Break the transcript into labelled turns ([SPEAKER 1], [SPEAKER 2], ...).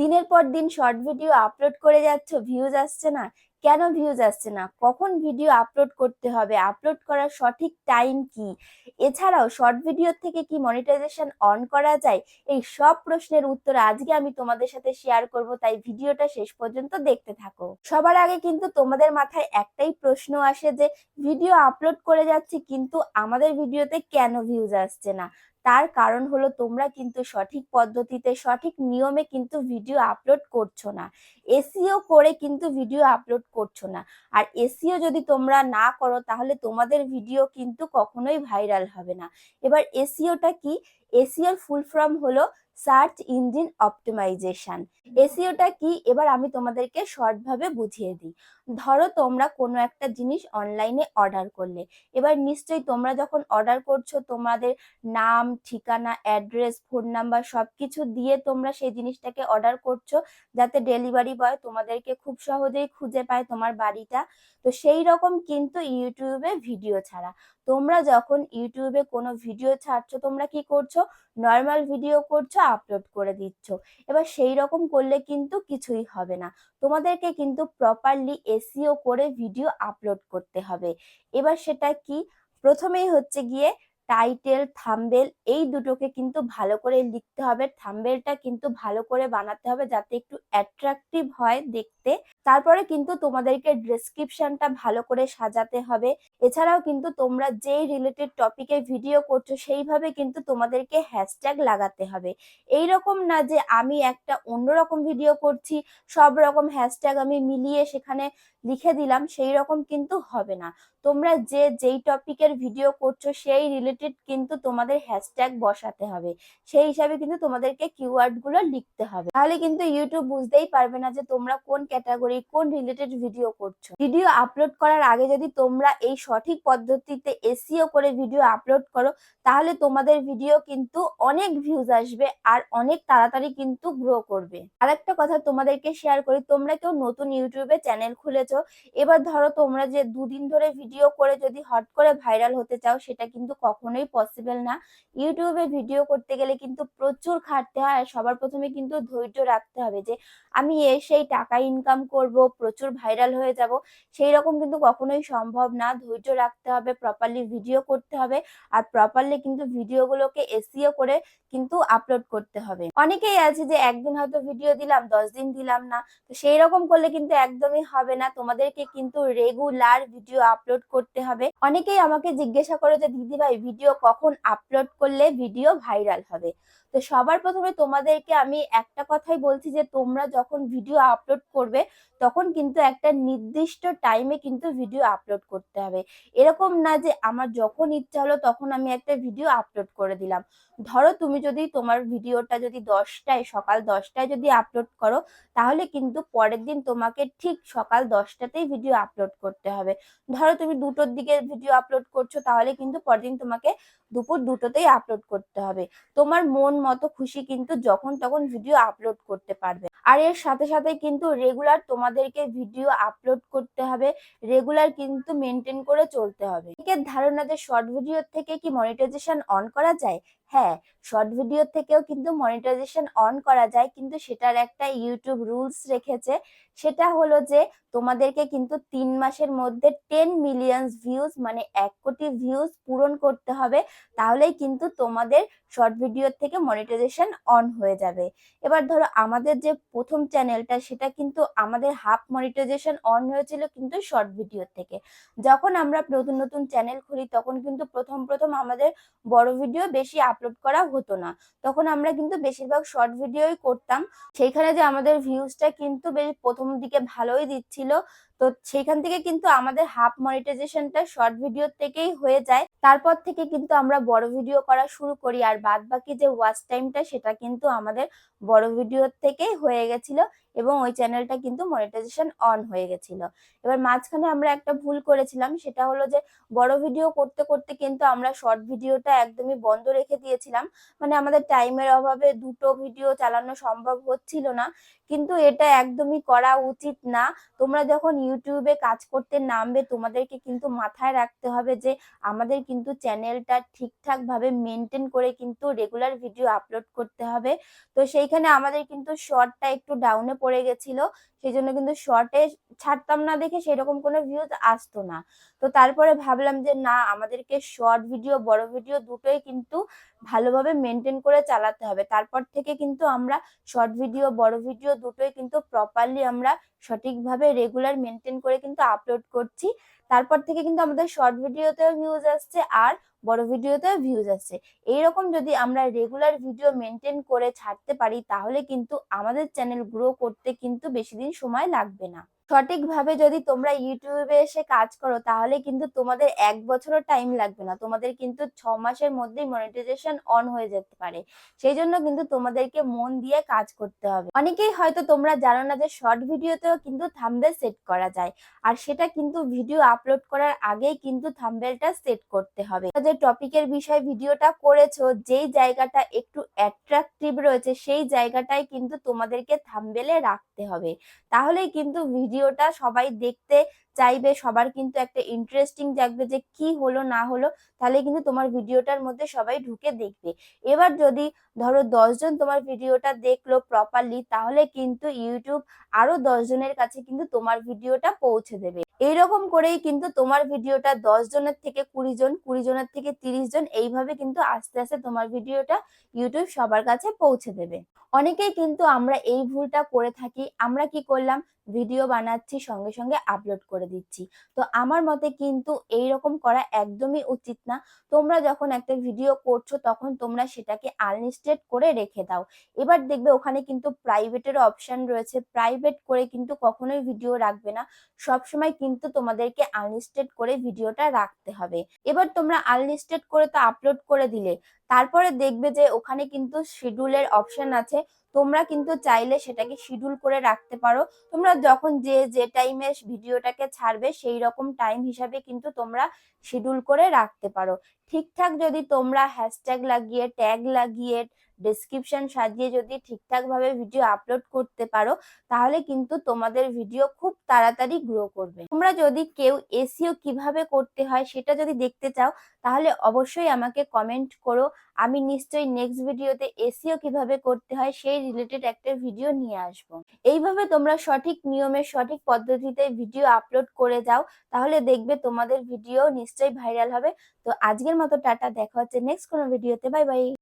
[SPEAKER 1] দিনের পর দিন শর্ট ভিডিও আপলোড করে যাচ্ছ ভিউজ আসছে না। কেন ভিউজ আসছে না? কখন ভিডিও আপলোড করতে হবে? আপলোড করার সঠিক টাইম কি? এছাড়াও শর্ট ভিডিও থেকে কি মনিটাইজেশন অন করা যায়? এই সব প্রশ্নের উত্তর আজকে আমি তোমাদের সাথে শেয়ার করব, তাই ভিডিওটা শেষ পর্যন্ত দেখতে থাকো। সবার আগে কিন্তু তোমাদের মাথায় একটাই প্রশ্ন আসে যে ভিডিও আপলোড করে যাচ্ছি, কিন্তু আমাদের ভিডিওতে কেন ভিউজ আসছে না? তার কারণ হলো তোমরা কিন্তু সঠিক পদ্ধতিতে, সঠিক নিয়মে কিন্তু ভিডিও আপলোড করছ না। এসিও করে কিন্তু ভিডিও আপলোড করছ না। আর এসিও যদি তোমরা না করো, তাহলে তোমাদের ভিডিও কিন্তু কখনোই ভাইরাল হবে না। এবার এসিওটা কি? এসিওর ফুল ফর্ম হলো সার্চ ইঞ্জিন অপটিমাইজেশন। এসিওটা কি? এবার আমি তোমাদেরকে শর্ট ভাবে বুঝিয়ে দিই। ধরো তোমরা কোনো একটা জিনিস অনলাইনে অর্ডার করলে। এবার নিশ্চয়ই তোমরা যখন অর্ডার করছ তোমাদের নাম ঠিকানা অ্যাড্রেস ফোন নাম্বার সবকিছু দিয়ে তোমরা সেই জিনিসটাকে অর্ডার করছ যাতে ডেলিভারি বয় তোমাদেরকে খুব সহজেই খুঁজে পায় তোমার বাড়িটা। তো সেই রকম কিন্তু ইউটিউবে ভিডিও ছাড়া। তোমরা যখন ইউটিউবে কোনো ভিডিও ছাড়ছো, তোমরা কি করছ? নর্মাল ভিডিও করছ আপলোড করে দিচ্ছ। এবার সেই রকম করলে কিন্তু কিছুই হবে না। তোমাদেরকে কিন্তু প্রপারলি এসিও করে ভিডিও আপলোড করতে হবে। এবার সেটা কি? প্রথমেই হচ্ছে গিয়ে টাইটেল থাম্বেল এই দুটোকে কিন্তু ভালো করে লিখতে হবে। থাম্বেলটা কিন্তু ভালো করে বানাতে হবে যাতে একটু অ্যাট্রাকটিভ হয় দেখতে। তারপরে কিন্তু তোমাদেরকে ডেসক্রিপশনটা ভালো করে সাজাতে হবে। এছাড়াও কিন্তু তোমরা যেই রিলেটেড টপিকে ভিডিও করছ সেইভাবে কিন্তু তোমাদেরকে হ্যাশট্যাগ লাগাতে হবে। এই রকম না যে আমি একটা অন্যরকম ভিডিও করছি, সব রকম হ্যাশট্যাগ আমি মিলিয়ে সেখানে লিখে দিলাম সেই রকম কিন্তু হবে না। তোমরা যে, যেই টপিকের ভিডিও করছ, সেই রিলেটেড কিন্তু তোমাদের হ্যাশট্যাগ বসাতে হবে। সেই হিসাবে কিন্তু তোমাদেরকে কিওয়ার্ডগুলো লিখতে হবে। তাহলে কিন্তু ইউটিউব বুঝতেই পারবে না যে তোমরা কোন ক্যাটাগরি কোন রিলেটেড ভিডিও করছ। ভিডিও আপলোড করার আগে যদি তোমরা এই সঠিক পদ্ধতিতে এসিও করে ভিডিও আপলোড করো, তাহলে তোমাদের ভিডিও কিন্তু অনেক ভিউজ আসবে আর অনেক তাড়াতাড়ি কিন্তু গ্রো করবে। আরেকটা কথা তোমাদেরকে শেয়ার করি, তোমরা কেউ নতুন ইউটিউবে চ্যানেল খুলেছো এবার ধরো তোমরা যে দুদিন ধরে ভিডিও করে যদি হট করে ভাইরাল হতে চাও, সেটা কিন্তু কখনোই পসিবল না। ইউটিউবে ভিডিও করতে গেলে কিন্তু প্রচুর খাটতে হয় আর সবার প্রথমে কিন্তু ধৈর্য রাখতে হবে যে, আমি এসেই টাকা ইনকাম করব, প্রচুর ভাইরাল হয়ে যাব। সেই রকম কিন্তু কখনোই সম্ভব না। ধৈর্য রাখতে হবে প্রপারলি ভিডিও করতে হবে আর প্রপারলি কিন্তু ভিডিওগুলোকে এসিও করে কিন্তু আপলোড করতে হবে। অনেকেই আছে যে, একদিন হয়তো ভিডিও দিলাম, দশ দিন দিলাম না। তো সেই রকম করলে কিন্তু একদমই হবে না। তোমাদেরকে কিন্তু রেগুলার ভিডিও আপলোড করতে হবে। অনেকেই আমাকে জিজ্ঞাসা করে যে, দিদি ভাই ভিডিও কখন আপলোড করলে ভিডিও ভাইরাল হবে? তো সবার প্রথমে তোমাদেরকে আমি একটা কথাই বলছি যে, তোমরা যখন ভিডিও আপলোড করবে তখন কিন্তু একটা নির্দিষ্ট টাইমে কিন্তু ভিডিও আপলোড করতে হবে। এরকম না যে আমার যখন ইচ্ছা হলো তখন আমি একটা ভিডিও আপলোড করে দিলাম। ধরো তুমি যদি তোমার ভিডিওটা যদি দশটায়, সকাল দশটায় যদি আপলোড করো, তাহলে কিন্তু পরের দিন তোমাকে ঠিক সকাল দশটাতেই ভিডিও আপলোড করতে হবে। ধরো তুমি দুটোর দিকে ভিডিও আপলোড করছ, তাহলে কিন্তু পরের দিন তোমাকে দুপুর দুটোতেই আপলোড করতে হবে। তোমার মন মতো খুশি কিন্তু যখন তখন ভিডিও আপলোড করতে পারবে। আর এর সাথে সাথে কিন্তু রেগুলার তোমাদেরকে ভিডিও আপলোড করতে হবে রেগুলার কিন্তু মেনটেন করে চলতে হবে। ধারণা যে শর্ট ভিডিও থেকে কি মনিটাইজেশন অন করা যায়? হ্যাঁ শর্ট ভিডিও থেকেও কিন্তু মনিটাইজেশন অন করা যায়, কিন্তু সেটার একটা ইউটিউব রুলস রেখেছে। সেটা হলো যে, তোমাদেরকে কিন্তু তিন মাসের মধ্যে টেন মিলিয়ন ভিউজ মানে এক কোটি ভিউজ পূরণ করতে হবে। তাহলেই কিন্তু তোমাদের শর্ট ভিডিও থেকে মনিটাইজেশন অন হয়ে যাবে। এবার ধরো, আমাদের যে প্রথম চ্যানেলটা সেটা কিন্তু আমাদের হাফ মনিটাইজেশন অন হয়েছিল কিন্তু শর্ট ভিডিও থেকে। যখন আমরা নতুন নতুন চ্যানেল খুলি, তখন কিন্তু প্রথম প্রথম আমাদের বড় ভিডিও বেশি আপলোড করা হতো না। তখন আমরা কিন্তু বেশিরভাগ শর্ট ভিডিওই করতাম। সেইখানে যে আমাদের ভিউজটা কিন্তু বেশ প্রথম দিকে ভালোই দিচ্ছিল। তো সেইখান থেকে কিন্তু আমাদের হাফ মনিটাইজেশনটা শর্ট ভিডিও থেকেই হয়ে যায়। তারপর থেকে কিন্তু আমরা বড় ভিডিও করা শুরু করি। আর বাদ বাকি যে ওয়াচ টাইমটা সেটা কিন্তু আমাদের বড় ভিডিও থেকেই হয়ে গেছিল। এবং ওই চ্যানেলটা কিন্তু মনিটাইজেশন অন হয়ে গেছিল। এবার মাঝখানে আমরা একটা ভুল করেছিলাম, সেটা হলো যে বড় ভিডিও করতে করতে কিন্তু আমরা শর্ট ভিডিওটা একদমই বন্ধ রেখে দিয়েছিলাম। মানে আমাদের টাইমের অভাবে দুটো ভিডিও চালানো সম্ভব হচ্ছিল না, কিন্তু এটা একদমই করা উচিত না। তোমরা যখন ইউটিউবে কাজ করতে নামবে, তোমাদেরকে কিন্তু মাথায় রাখতে হবে যে আমাদের কিন্তু চ্যানেলটা ঠিকঠাক ভাবে মেনটেন করে কিন্তু রেগুলার ভিডিও আপলোড করতে হবে। তো সেইখানে আমাদের কিন্তু শর্টটা একটু ডাউনে পড়ে গেছিল সেই জন্য কিন্তু শর্টে ছাড়তাম না দেখে সেরকম কোনো ভিউজ আসতো না। তো তারপরে ভাবলাম যে, না, আমাদেরকে শর্ট ভিডিও বড় ভিডিও দুটোই কিন্তু ভালোভাবে মেনটেন করে চালাতে হবে। তারপর থেকে কিন্তু আমরা শর্ট ভিডিও বড় ভিডিও দুটোই কিন্তু প্রপারলি আমরা সঠিকভাবে রেগুলার মেনটেন করে কিন্তু আপলোড করছি। তারপর থেকে কিন্তু আমাদের শর্ট ভিডিওতেও ভিউজ আসছে আর বড় ভিডিওতেও ভিউজ আসছে। এইরকম যদি আমরা রেগুলার ভিডিও মেনটেন করে ছাড়তে পারি, তাহলে কিন্তু আমাদের চ্যানেল গ্রো করতে কিন্তু বেশি দিন সময় লাগবে না। সঠিকভাবে যদি তোমরা ইউটিউবে এসে কাজ করো, তাহলে কিন্তু তোমাদের এক বছরও টাইম লাগবে না। তোমাদের কিন্তু ছ মাসের মধ্যেই মনিটাইজেশন অন হয়ে যেতে পারে। সেই জন্য কিন্তু তোমাদেরকে মন দিয়ে কাজ করতে হবে। অনেকেই হয়তো তোমরা জানো না যে শর্ট ভিডিওতেও কিন্তু থাম্বেল সেট করা যায়। আর সেটা কিন্তু ভিডিও আপলোড করার আগেই কিন্তু থাম্বেলটা সেট করতে হবে। যে টপিকের বিষয়ে ভিডিওটা করেছ, যেই জায়গাটা একটু অ্যাট্রাকটিভ রয়েছে, সেই জায়গাটাই কিন্তু তোমাদেরকে থাম্বেলে রাখতে হবে। তাহলেই কিন্তু ভিডিওটা সবাই দেখতে চাইবে, সবার কিন্তু একটা ইন্টারেস্টিং জাগবে যে কি হলো, না হলো, তাহলে কিন্তু তোমার ভিডিওটার মধ্যে সবাই ঢুকে দেখবে। এবার যদি ধরো দশজন তোমার ভিডিওটা দেখল প্রপারলি তাহলে কিন্তু ইউটিউব আরও দশজনের কাছে কিন্তু তোমার ভিডিওটা পৌঁছে দেবে। এইরকম করেই কিন্তু তোমার ভিডিওটা দশ জনের থেকে কুড়ি জন, কুড়ি জনের থেকে তিরিশ জন এইভাবে কিন্তু আস্তে আস্তে তোমার ভিডিওটা ইউটিউব সবার কাছে পৌঁছে দেবে। অনেকেই কিন্তু আমরা এই ভুলটা করে থাকি, আমরা কি করলাম? ভিডিও বানাচ্ছি, সঙ্গে সঙ্গে আপলোড করে দিচ্ছি। তো আমার মতে কিন্তু এই রকম করা একদমই উচিত না। তোমরা যখন একটা ভিডিও করছ তখন তোমরা সেটাকে আনলিস্টেড করে রেখে দাও। এবার দেখবে ওখানে কিন্তু প্রাইভেটের অপশন রয়েছে। প্রাইভেট করে কিন্তু কখনোই ভিডিও রাখবে না। সবসময় কিন্তু তোমাদেরকে আনলিস্টেড করে ভিডিওটা রাখতে হবে। এবার তোমরা আনলিস্টেড করে তো আপলোড করে দিলে, তারপরে দেখবে যে ওখানে কিন্তু শিডিউলের অপশন আছে, তোমরা কিন্তু চাইলে সেটাকে শিডিউল করে রাখতে পারো। তোমরা যখন যে যে টাইমে ভিডিওটাকে ছাড়বে, সেই রকম টাইম হিসাবে কিন্তু তোমরা শিডিউল করে রাখতে পারো। ঠিকঠাক যদি তোমরা হ্যাশট্যাগ লাগিয়ে ট্যাগ লাগিয়ে ডেসক্রিপশন সাজিয়ে যদি ঠিকঠাক ভাবে ভিডিও আপলোড করতে পারো, তাহলে কিন্তু তোমাদের ভিডিও খুব তাড়াতাড়ি গ্রো করবে। তোমরা যদি কেউ এসিও কীভাবে করতে হয় সেটা যদি দেখতে চাও, তাহলে অবশ্যই আমাকে কমেন্ট করো। আমি নিশ্চয়ই নেক্সট ভিডিওতে এসিও কীভাবে করতে হয় সেই রিলেটেড একটা ভিডিও নিয়ে আসব। এইভাবে তোমরা সঠিক নিয়মে, সঠিক পদ্ধতিতে ভিডিও আপলোড করে যাও, তাহলে দেখবে তোমাদের ভিডিও নিশ্চয়ই ভাইরাল হবে। তো আজকের মতো টাটা, দেখা হচ্ছে নেক্সট কোনো ভিডিওতে বাই বাই